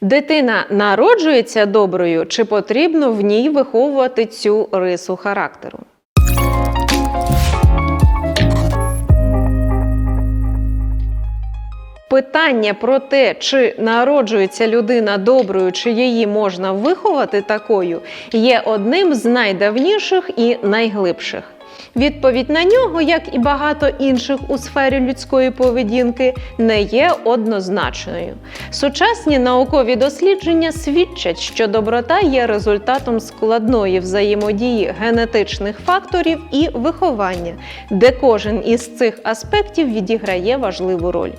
Дитина народжується доброю, чи потрібно в ній виховувати цю рису характеру? Питання про те, чи народжується людина доброю, чи її можна виховати такою, є одним з найдавніших і найглибших. Відповідь на нього, як і багато інших у сфері людської поведінки, не є однозначною. Сучасні наукові дослідження свідчать, що доброта є результатом складної взаємодії генетичних факторів і виховання, де кожен із цих аспектів відіграє важливу роль.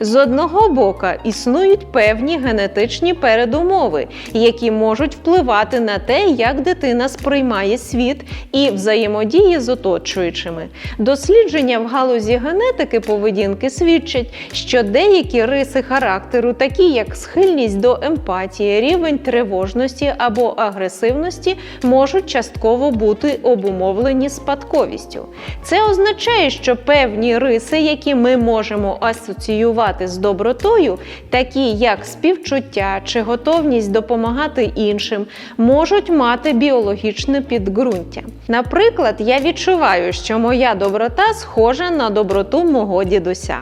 З одного боку існують певні генетичні передумови, які можуть впливати на те, як дитина сприймає світ і взаємодіє з оточуючими. Дослідження в галузі генетики поведінки свідчать, що деякі риси характеру, такі як схильність до емпатії, рівень тривожності або агресивності, можуть частково бути обумовлені спадковістю. Це означає, що певні риси, які ми можемо асоціювати з добротою, такі як співчуття чи готовність допомагати іншим, можуть мати біологічне підґрунтя. Наприклад, я відчуваю, що моя доброта схожа на доброту мого дідуся.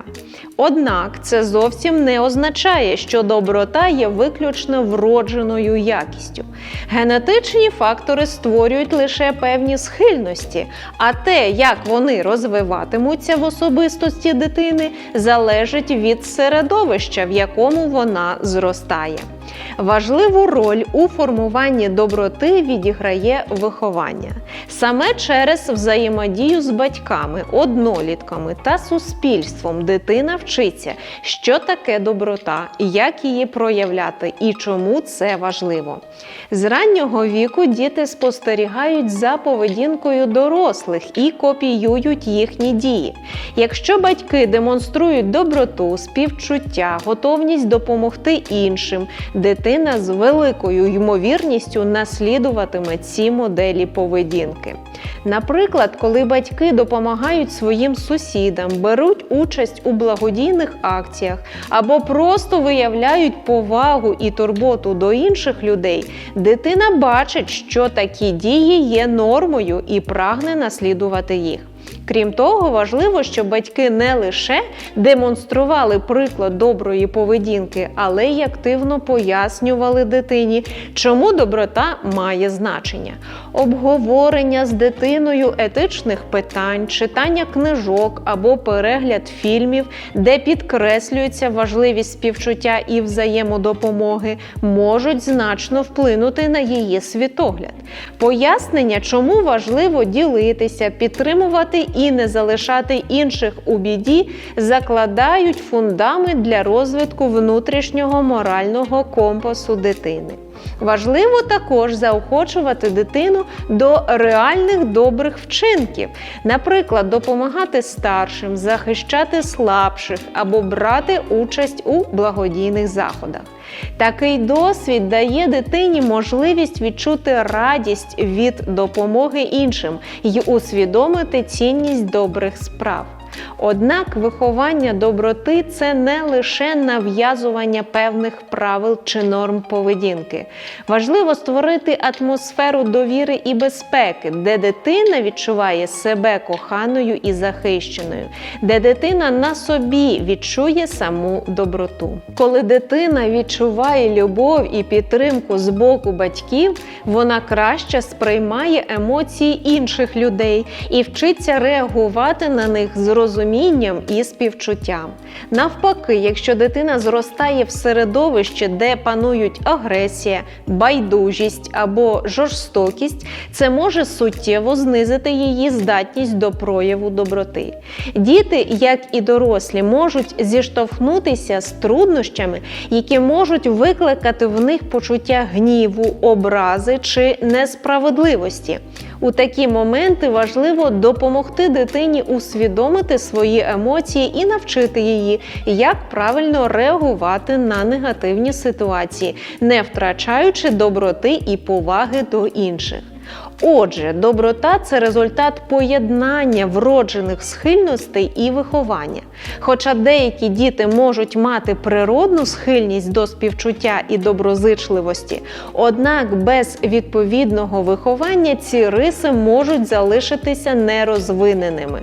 Однак це зовсім не означає, що доброта є виключно вродженою якістю. Генетичні фактори створюють лише певні схильності, а те, як вони розвиватимуться в особистості дитини, залежить від середовища, в якому вона зростає. Важливу роль у формуванні доброти відіграє виховання саме через взаємодію з батьками, однолітками та суспільством дитина вчиться, що таке доброта, як її проявляти і чому це важливо. З раннього віку діти спостерігають за поведінкою дорослих і копіюють їхні дії. Якщо батьки демонструють доброту, співчуття, готовність допомогти іншим, дитина з великою ймовірністю наслідуватиме ці моделі поведінки. Наприклад, коли батьки допомагають своїм сусідам, беруть участь у благодійних акціях або просто виявляють повагу і турботу до інших людей, дитина бачить, що такі дії є нормою і прагне наслідувати їх. Крім того, важливо, щоб батьки не лише демонстрували приклад доброї поведінки, але й активно пояснювали дитині, чому доброта має значення. Обговорення з дитиною етичних питань, читання книжок або перегляд фільмів, де підкреслюється важливість співчуття і взаємодопомоги, можуть значно вплинути на її світогляд. Пояснення, чому важливо ділитися, підтримувати і не залишати інших у біді, закладають фундамент для розвитку внутрішнього морального компасу дитини. Важливо також заохочувати дитину до реальних добрих вчинків, наприклад, допомагати старшим, захищати слабших або брати участь у благодійних заходах. Такий досвід дає дитині можливість відчути радість від допомоги іншим і усвідомити цінність добрих справ. Однак виховання доброти це не лише нав'язування певних правил чи норм поведінки. Важливо створити атмосферу довіри і безпеки, де дитина відчуває себе коханою і захищеною, де дитина на собі відчує саму доброту. Коли дитина відчуває любов і підтримку з боку батьків, вона краще сприймає емоції інших людей і вчиться реагувати на них з розумінням і співчуттям. Навпаки, якщо дитина зростає в середовищі, де панують агресія, байдужість або жорстокість, це може суттєво знизити її здатність до прояву доброти. Діти, як і дорослі, можуть зіштовхнутися з труднощами, які можуть викликати в них почуття гніву, образи чи несправедливості. У такі моменти важливо допомогти дитині усвідомити свої емоції і навчити її, як правильно реагувати на негативні ситуації, не втрачаючи доброти і поваги до інших. Отже, доброта це результат поєднання вроджених схильностей і виховання. Хоча деякі діти можуть мати природну схильність до співчуття і доброзичливості, однак без відповідного виховання ці риси можуть залишитися нерозвиненими.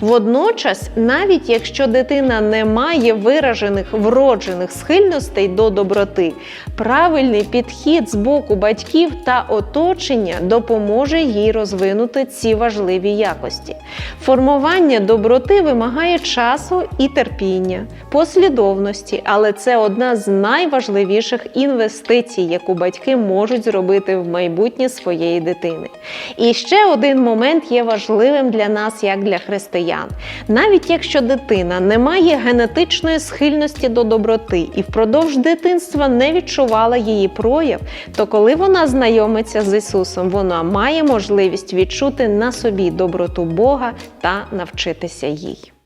Водночас, навіть якщо дитина не має виражених вроджених схильностей до доброти, правильний підхід з боку батьків та оточення допоможе їй розвинути ці важливі якості. Формування доброти вимагає часу і терпіння, послідовності, але це одна з найважливіших інвестицій, яку батьки можуть зробити в майбутнє своєї дитини. І ще один момент є важливим для нас, як для християн. Навіть якщо дитина не має генетичної схильності до доброти і впродовж дитинства не відчувала її прояв, то коли вона знайомиться з Ісусом, вона має можливість відчути на собі доброту Бога та навчитися їй.